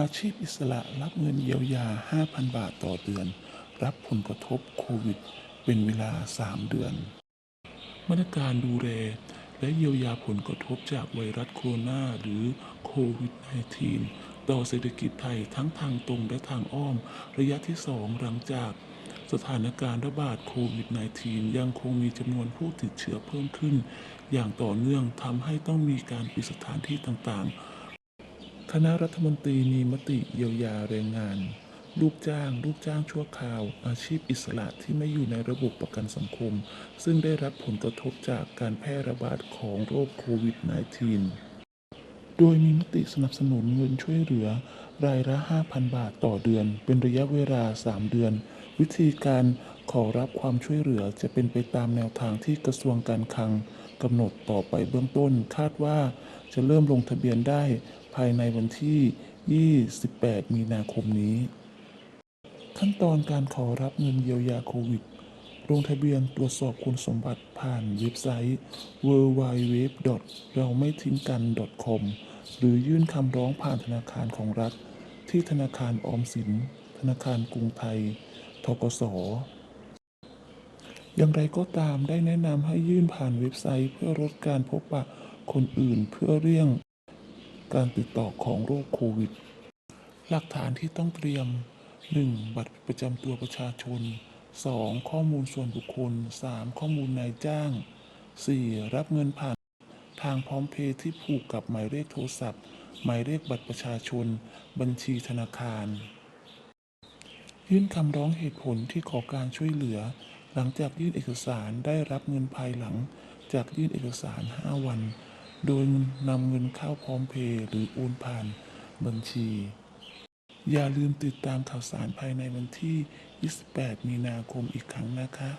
อาชีพอิสระรับเงินเยียวยา 5,000 บาทต่อเดือน รับผลกระทบโควิด เป็นเวลา 3 เดือน มาตรการดูแลและเยียวยาผลกระทบจากไวรัสโคโรนาหรือโควิด -19 ต่อเศรษฐกิจไทยทั้งทางตรงและทางอ้อม ระยะที่ 2 หลังจากสถานการณ์ระบาดโควิด -19 ยังคงมีจำนวนผู้ติดเชื้อเพิ่มขึ้น อย่างต่อเนื่องทำให้ต้องมีการปิดสถานที่ต่างๆ คณะรัฐมนตรีมีมติเยียวยาแรงงาน ลูกจ้าง ลูกจ้างชั่วคราว อาชีพอิสระที่ไม่อยู่ในระบบประกันสังคม ซึ่งได้รับผลกระทบจากการแพร่ระบาดของโรคโควิด -19 โดยมีมติสนับสนุนเงินช่วยเหลือ รายละ 5,000 บาทต่อเดือน เป็นระยะเวลา 3 เดือน วิธีการขอรับความช่วยเหลือจะเป็นไปตามแนวทางที่กระทรวงการคลังกำหนดต่อไปเบื้องต้น คาดว่าจะเริ่มลงทะเบียนได้ ภายในวันที่ 28 มีนาคมนี้ ขั้นตอนการขอรับเงินเยียวยาโควิด ลงทะเบียนตรวจสอบคุณสมบัติผ่านเว็บไซต์ w w w เราไม่ทิ้งกัน .com หรือยื่นคำร้องผ่านธนาคารของรัฐ ที่ธนาคารออมสิน ธนาคารกรุงไทย ทกสอย่างไรก็ตามได้แนะนำให้ยื่นผ่านเว็บไซต์เพื่อลดการพบปะคนอื่นเพื่อเลี่ยง การติดต่อของโรคโควิด หลักฐานที่ต้องเตรียม 1. บัตรประจำตัวประชาชน 2. ข้อมูลส่วนบุคคล 3. ข้อมูลนายจ้าง 4. รับเงินผ่าน ทางพร้อมเพย์ที่ผูกกับหมายเลขโทรศัพท์ หมายเลขบัตรประชาชน บัญชีธนาคาร ยื่นคำร้องเหตุผลที่ขอการช่วยเหลือ หลังจากยื่นเอกสารได้รับเงินภายหลังจากยื่นเอกสาร 5 วัน โดยนำเงินเข้าพร้อมเพย์หรือโอนผ่านบัญชี อย่าลืมติดตามข่าวสารภายในวันที่ 28 มีนาคมอีกครั้งนะคะ